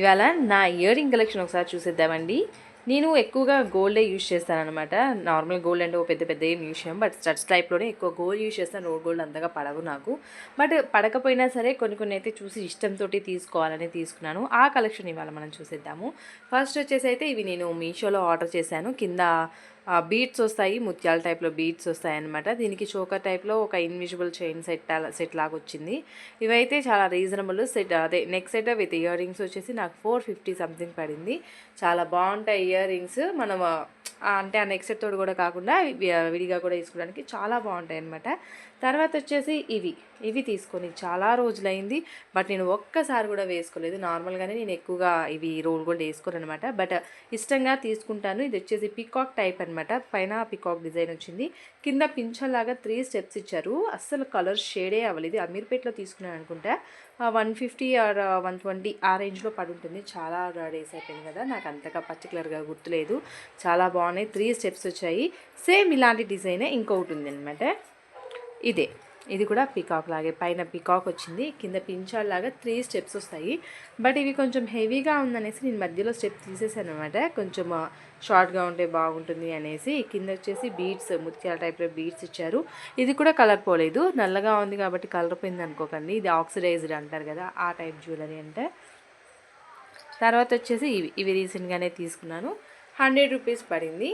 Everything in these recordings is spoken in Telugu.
ఇవాళ నా ఇయర్ రింగ్ కలెక్షన్ ఒకసారి చూసేద్దామండి. నేను ఎక్కువగా గోల్డే యూజ్ చేస్తాను అనమాట నార్మల్ గోల్డ్ అంటే ఓ పెద్ద పెద్ద ఏం యూజ్ చేయం బట్ స్టడ్స్ టైప్లోనే ఎక్కువ గోల్డ్ యూజ్ చేస్తాను రోడ్ గోల్డ్ అంతగా పడవు నాకు. బట్ పడకపోయినా సరే కొన్ని కొన్ని అయితే చూసి ఇష్టంతో తీసుకోవాలని తీసుకున్నాను. ఆ కలెక్షన్ ఇవాళ మనం చూసేద్దాము. ఫస్ట్ వచ్చేసి అయితే ఇవి నేను మీషోలో ఆర్డర్ చేశాను. కింద బీట్స్ వస్తాయి ముత్యాల టైప్లో బీట్స్ వస్తాయి అనమాట దీనికి చోకర్ టైప్లో ఒక ఇన్విజిబుల్ చైన్ సెట్ సెట్ లాగా వచ్చింది. ఇవైతే చాలా రీజనబుల్ సెట్ అదే neck set with earrings వచ్చేసి నాకు ఫోర్ ఫిఫ్టీ సంథింగ్ పడింది. చాలా బాగుంటాయి ఇయర్ రింగ్స్. మనం అంటే ఆ నెక్ సెట్ తోడు కూడా కాకుండా విడిగా కూడా వేసుకోవడానికి చాలా బాగుంటాయి అనమాట తర్వాత వచ్చేసి ఇవి. ఇవి తీసుకొని చాలా రోజులైంది. బట్ నేను ఒక్కసారి కూడా వేసుకోలేదు. నార్మల్గానే నేను ఎక్కువగా ఇవి రోల్ గోల్డ్ వేసుకోను అనమాట బట్ ఇష్టంగా తీసుకుంటాను. ఇది వచ్చేసి పికాక్ టైప్ అనమాట పైన పికాక్ డిజైన్ వచ్చింది. కింద పింఛల్లాగా త్రీ స్టెప్స్ ఇచ్చారు. అస్సలు కలర్ షేడే అవ్వలేదు. అమీర్పేట్లో తీసుకున్నాను అనుకుంటా. One fifty or one twenty ఆ రేంజ్లో పడి ఉంటుంది చాలా డేస్ అయిపోయింది కదా. నాకు అంతగా పర్టికులర్గా గుర్తులేదు. చాలా బాగున్నాయి. త్రీ స్టెప్స్ వచ్చాయి. సేమ్ ఇలాంటి డిజైనే ఇంకొకటి ఉంది అనమాట ఇదే. ఇది కూడా పికాక్ లాగే పైన పికాక్ వచ్చింది కింద పించాల్ లాగా త్రీ స్టెప్స్ వస్తాయి. బట్ ఇవి కొంచెం హెవీగా ఉందనేసి నేను మధ్యలో స్టెప్ తీసేసాను అనమాట కొంచెం షార్ట్గా ఉంటే బాగుంటుంది అనేసి కింద వచ్చేసి బీడ్స్ ముత్యాల టైప్లో బీడ్స్ ఇచ్చారు. ఇది కూడా కలర్ పోలేదు. నల్లగా ఉంది కాబట్టి కలర్ పోయింది అనుకోకండి. ఇది ఆక్సిడైజ్డ్ అంటారు కదా ఆ టైప్ జ్యువెలరీ అంటే. తర్వాత వచ్చేసి ఇవి ఇవి రీసెంట్గానే తీసుకున్నాను. హండ్రెడ్ రూపీస్ పడింది.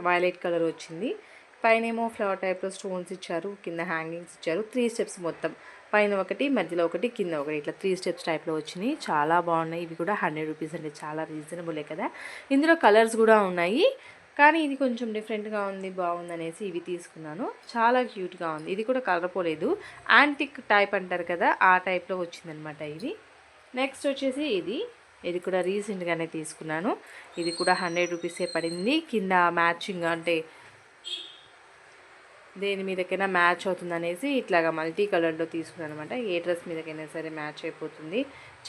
వైలెట్ కలర్ వచ్చింది. పైన ఏమో ఫ్లవర్ టైప్లో స్టోన్స్ ఇచ్చారు కింద హ్యాంగింగ్స్ ఇచ్చారు త్రీ స్టెప్స్ మొత్తం. పైన ఒకటి మధ్యలో ఒకటి కింద ఒకటి ఇట్లా త్రీ స్టెప్స్ టైప్లో వచ్చినాయి. చాలా బాగున్నాయి. ఇవి కూడా హండ్రెడ్ రూపీస్ అంటే చాలా రీజనబులే కదా. ఇందులో కలర్స్ కూడా ఉన్నాయి. కానీ ఇది కొంచెం డిఫరెంట్గా ఉంది బాగుంది అనేసి ఇవి తీసుకున్నాను. చాలా క్యూట్గా ఉంది. ఇది కూడా కలర్ పోలేదు. యాంటిక్ టైప్ అంటారు కదా ఆ టైప్లో వచ్చిందనమాట ఇది. నెక్స్ట్ వచ్చేసి ఇది. ఇది కూడా రీసెంట్గానే తీసుకున్నాను. ఇది కూడా హండ్రెడ్ రూపీసే పడింది. కింద మ్యాచింగ్ అంటే దేని మీదకైనా మ్యాచ్ అవుతుంది అనేసి ఇట్లాగా మల్టీ కలర్లో తీసుకున్నాను అనమాట ఏ డ్రెస్ మీదకైనా సరే మ్యాచ్ అయిపోతుంది.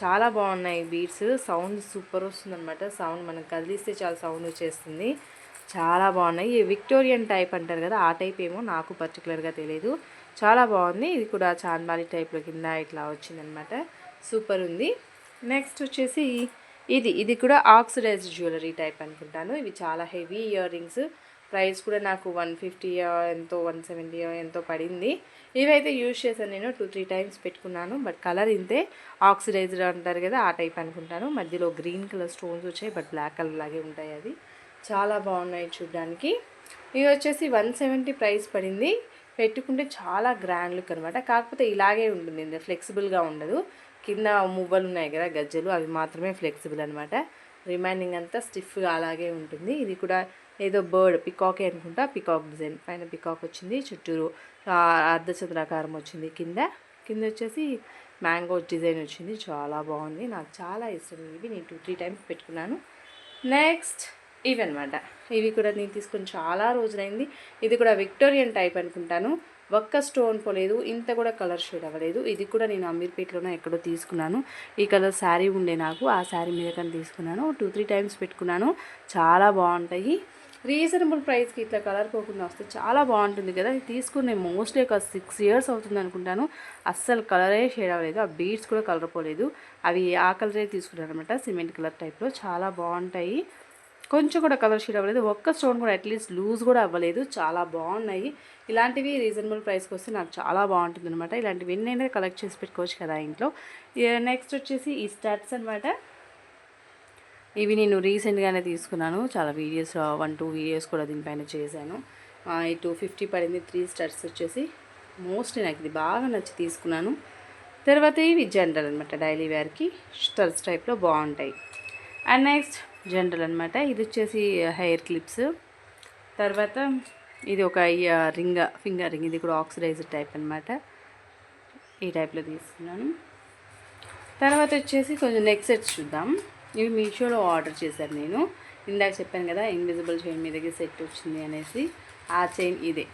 చాలా బాగున్నాయి బీట్స్. సౌండ్ సూపర్ వస్తుంది అనమాట సౌండ్ మనం కదిలిస్తే చాలా సౌండ్ వచ్చేస్తుంది. చాలా బాగున్నాయి. ఈ విక్టోరియన్ టైప్ అంటారు కదా ఆ టైప్ ఏమో నాకు పర్టికులర్గా తెలియదు చాలా బాగుంది. ఇది కూడా చాంద్బాలి టైప్లో కింద ఇట్లా వచ్చిందనమాట. సూపర్ ఉంది. నెక్స్ట్ వచ్చేసి ఇది. ఇది కూడా ఆక్సిడైజ్డ్ జ్యువెలరీ టైప్ అనుకుంటాను. ఇవి చాలా హెవీ ఇయర్ రింగ్స్. ప్రైస్ కూడా నాకు వన్ ఫిఫ్టీయో ఎంతో వన్ సెవెంటీయో ఎంతో పడింది. ఇవైతే యూజ్ చేశాను నేను టూ త్రీ టైమ్స్ పెట్టుకున్నాను. బట్ కలర్ ఇంతే. ఆక్సిడైజ్డ్ అంటారు కదా ఆ టైప్ అనుకుంటాను. మధ్యలో గ్రీన్ కలర్ స్టోన్స్ వచ్చాయి బట్ బ్లాక్ కలర్ లాగే ఉంటాయి అది చాలా బాగున్నాయి చూడడానికి. ఇవి వచ్చేసి వన్ సెవెంటీ ప్రైస్ పడింది. పెట్టుకుంటే చాలా గ్రాండ్ లుక్ అనమాట కాకపోతే ఇలాగే ఉంటుంది ఫ్లెక్సిబుల్గా ఉండదు. కింద మువ్వలు ఉన్నాయి కదా గజ్జలు అవి మాత్రమే ఫ్లెక్సిబుల్ అనమాట రిమైనింగ్ అంతా స్టిఫ్గా అలాగే ఉంటుంది. ఇది కూడా ఏదో బర్డ్ పికాకే అనుకుంటా పికాక్ డిజైన్ పైన పికాక్ వచ్చింది చుట్టూరు అర్ధచంద్రాకారం వచ్చింది. కింద కింద వచ్చేసి మ్యాంగో డిజైన్ వచ్చింది. చాలా బాగుంది. నాకు చాలా ఇష్టం. ఇవి నేను టూ త్రీ టైమ్స్ పెట్టుకున్నాను. నెక్స్ట్ ఇవి అనమాట ఇవి కూడా నేను తీసుకొని చాలా రోజులైంది. ఇది కూడా విక్టోరియన్ టైప్ అనుకుంటాను. ఒక్క స్టోన్ పోలేదు. ఇంత కూడా కలర్ షేడ్ అవ్వలేదు. ఇది కూడా నేను అమీర్పేటలోనే ఎక్కడో తీసుకున్నాను. ఈ కలర్ శారీ ఉండే నాకు. ఆ శారీ మీద కానీ తీసుకున్నాను. టూ త్రీ టైమ్స్ పెట్టుకున్నాను. చాలా బాగుంటాయి. రీజనబుల్ ప్రైస్కి ఇట్లా కలర్ పోకుండా వస్తే చాలా బాగుంటుంది కదా. ఇది తీసుకుని మోస్ట్లీ ఒక సిక్స్ ఇయర్స్ అవుతుంది అనుకుంటాను. అస్సలు కలరే షేడ్ అవ్వలేదు. ఆ బీడ్స్ కూడా కలర్ పోలేదు. అవి ఆ కలరే తీసుకున్నాను అనమాట సిమెంట్ కలర్ టైప్లో చాలా బాగుంటాయి. కొంచెం కూడా కలర్ షేడ్ అవ్వలేదు. ఒక్క స్టోన్ కూడా అట్లీస్ట్ లూజ్ కూడా అవ్వలేదు. చాలా బాగున్నాయి. ఇలాంటివి రీజనబుల్ ప్రైస్కి వస్తే నాకు చాలా బాగుంటుంది అనమాట ఇలాంటివి ఎన్నైనా కలెక్ట్ చేసి పెట్టుకోవచ్చు కదా ఇంట్లో. నెక్స్ట్ వచ్చేసి ఈ స్టాట్స్ అనమాట ఇవి నేను రీసెంట్గానే తీసుకున్నాను. చాలా వీడియోస్ వన్ టూ వీడియోస్ కూడా దీనిపైన చేశాను. ఇటు ఈ టూ ఫిఫ్టీ పడింది త్రీ స్టార్స్ వచ్చేసి మోస్ట్లీ నాకు ఇది బాగా నచ్చి తీసుకున్నాను. తర్వాత ఇవి జనరల్ అనమాట డైలీ వేర్కి స్టర్స్ టైప్లో బాగుంటాయి. అండ్ నెక్స్ట్ జనరల్ అనమాట ఇది వచ్చేసి హెయిర్ క్లిప్స్. తర్వాత ఇది ఒక రింగ్ ఫింగర్ రింగ్ ఇది కూడా ఆక్సిడైజ్డ్ టైప్ అనమాట ఈ టైప్లో తీసుకున్నాను. తర్వాత వచ్చేసి కొంచెం నెక్ సెట్స్ చూద్దాం. ఇవి మీషోలో ఆర్డర్ చేశాను నేను. ఇందాక చెప్పాను కదా ఇన్విజిబుల్ చైన్ మీదకి సెట్ వచ్చింది అనేసి. ఆ చైన్ ఇదే.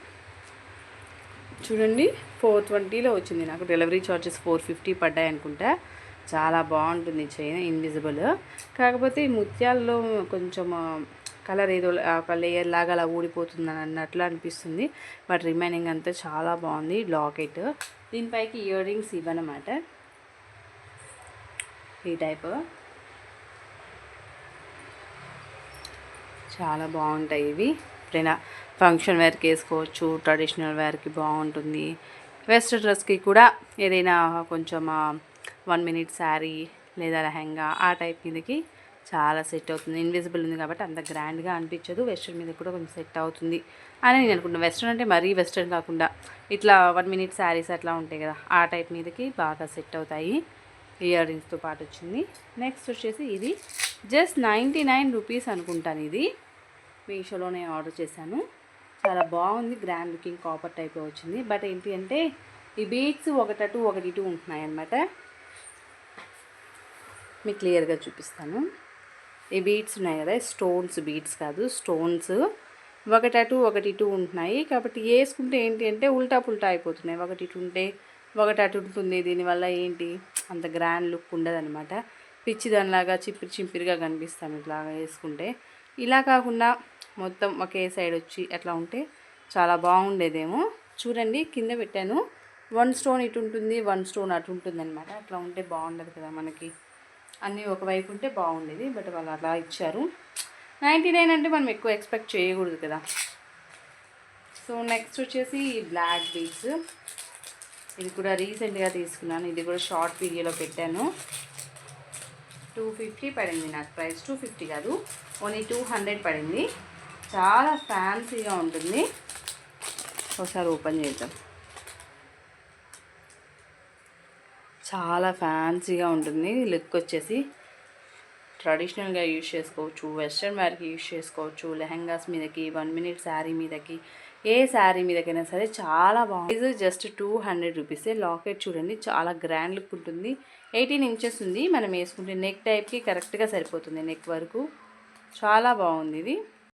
చూడండి ఫోర్ ట్వంటీలో వచ్చింది. నాకు డెలివరీ ఛార్జెస్ ఫోర్ ఫిఫ్టీ పడ్డాయి అనుకుంటా. చాలా బాగుంటుంది చైన్ ఇన్విజిబుల్ కాకపోతే ఈ ముత్యాల్లో కొంచెం కలర్ ఏదో ఒక లేయర్ లాగా అలా ఊడిపోతుంది అన్నట్లు అనిపిస్తుంది. బట్ రిమైనింగ్ అంతా చాలా బాగుంది లాకెట్ దీనిపైకి ఇయర్ రింగ్స్ ఇవ్వనమాట. ఈ టైప్ చాలా బాగుంటాయి ఇవి. ఎప్పుడైనా ఫంక్షన్ వేర్కి వేసుకోవచ్చు ట్రెడిషనల్ వేర్కి బాగుంటుంది. వెస్ట్రన్ డ్రెస్కి కూడా ఏదైనా కొంచెం వన్ మినిట్ శారీ లేదా లెహంగా ఆ టైప్ మీదకి చాలా సెట్ అవుతుంది. ఇన్విజిబుల్ ఉంది కాబట్టి అంత గ్రాండ్గా అనిపించదు. వెస్ట్రన్ మీద కూడా కొంచెం సెట్ అవుతుంది అని నేను అనుకుంటున్నాను వెస్ట్రన్ అంటే మరీ వెస్ట్రన్ కాకుండా ఇట్లా వన్ మినిట్ శారీస్ అట్లా ఉంటాయి కదా ఆ టైప్ మీదకి బాగా సెట్ అవుతాయి. ఇయర్ రింగ్స్తో పాటు వచ్చింది. నెక్స్ట్ వచ్చేసి ఇది జస్ట్ నైంటీ నైన్ రూపీస్ అనుకుంటాను ఇది. మీషోలోనే ఆర్డర్ చేశాను. చాలా బాగుంది. గ్రాండ్ లుకింగ్ కాపర్ టైప్ వచ్చింది. బట్ ఏంటి అంటే ఈ బీడ్స్ ఒకటటు ఒకటి ఇటు ఉంటున్నాయి అన్నమాట మీకు క్లియర్గా చూపిస్తాను. ఈ బీడ్స్ ఉన్నాయి కదా స్టోన్స్ బీడ్స్ కాదు స్టోన్స్. ఒకటి అటు ఒకటి ఇటు ఉంటున్నాయి. కాబట్టి వేసుకుంటే ఏంటి అంటే ఉల్టా పుల్టా అయిపోతున్నాయి. ఒకటి ఇటు ఉంటే ఒకటి అటు ఉంటుంది. దీనివల్ల ఏంటి? అంత గ్రాండ్ లుక్ ఉండదు అనమాట పిచ్చి దానిలాగా చిప్పిరి చింపిరిగా కనిపిస్తాను ఇట్లాగా వేసుకుంటే. ఇలా కాకుండా మొత్తం ఒకే సైడ్ వచ్చి అట్లా ఉంటే చాలా బాగుండేదేమో. చూడండి కింద పెట్టాను. వన్ స్టోన్ ఇటు ఉంటుంది వన్ స్టోన్ అటు ఉంటుంది అనమాట అట్లా ఉంటే బాగుండదు కదా మనకి. అన్నీ ఒకవైపు ఉంటే బాగుండేది బట్ వాళ్ళు అలా ఇచ్చారు. నైంటీ నైన్ అంటే మనం ఎక్కువ ఎక్స్పెక్ట్ చేయకూడదు కదా. సో నెక్స్ట్ వచ్చేసి బ్లాక్ బీడ్స్. ఇది కూడా రీసెంట్గా తీసుకున్నాను. ఇది కూడా షార్ట్ వీడియోలో పెట్టాను. టూ ఫిఫ్టీ పడింది నాకు ప్రైస్. టూ ఫిఫ్టీ కాదు ఓన్లీ టూ హండ్రెడ్ పడింది. చాలా ఫ్యాన్సీగా ఉంటుంది. ఒకసారి ఓపెన్ చేద్దాం. చాలా ఫ్యాన్సీగా ఉంటుంది. లుక్ వచ్చేసి ట్రెడిషనల్గా యూజ్ చేసుకోవచ్చు. వెస్ట్రన్ వేర్కి యూజ్ చేసుకోవచ్చు. లెహంగాస్ మీదకి వన్ మినిట్ శారీ మీదకి ఏ శారీ మీదకైనా సరే చాలా బాగుంది ఇది జస్ట్ టూ హండ్రెడ్ రూపీసే. లాకెట్ చూడండి చాలా గ్రాండ్ లుక్ ఉంటుంది. ఎయిటీన్ ఇంచెస్ ఉంది. మనం వేసుకుంటే నెక్ టైప్కి కరెక్ట్గా సరిపోతుంది. నెక్ వరకు. చాలా బాగుంది ఇది.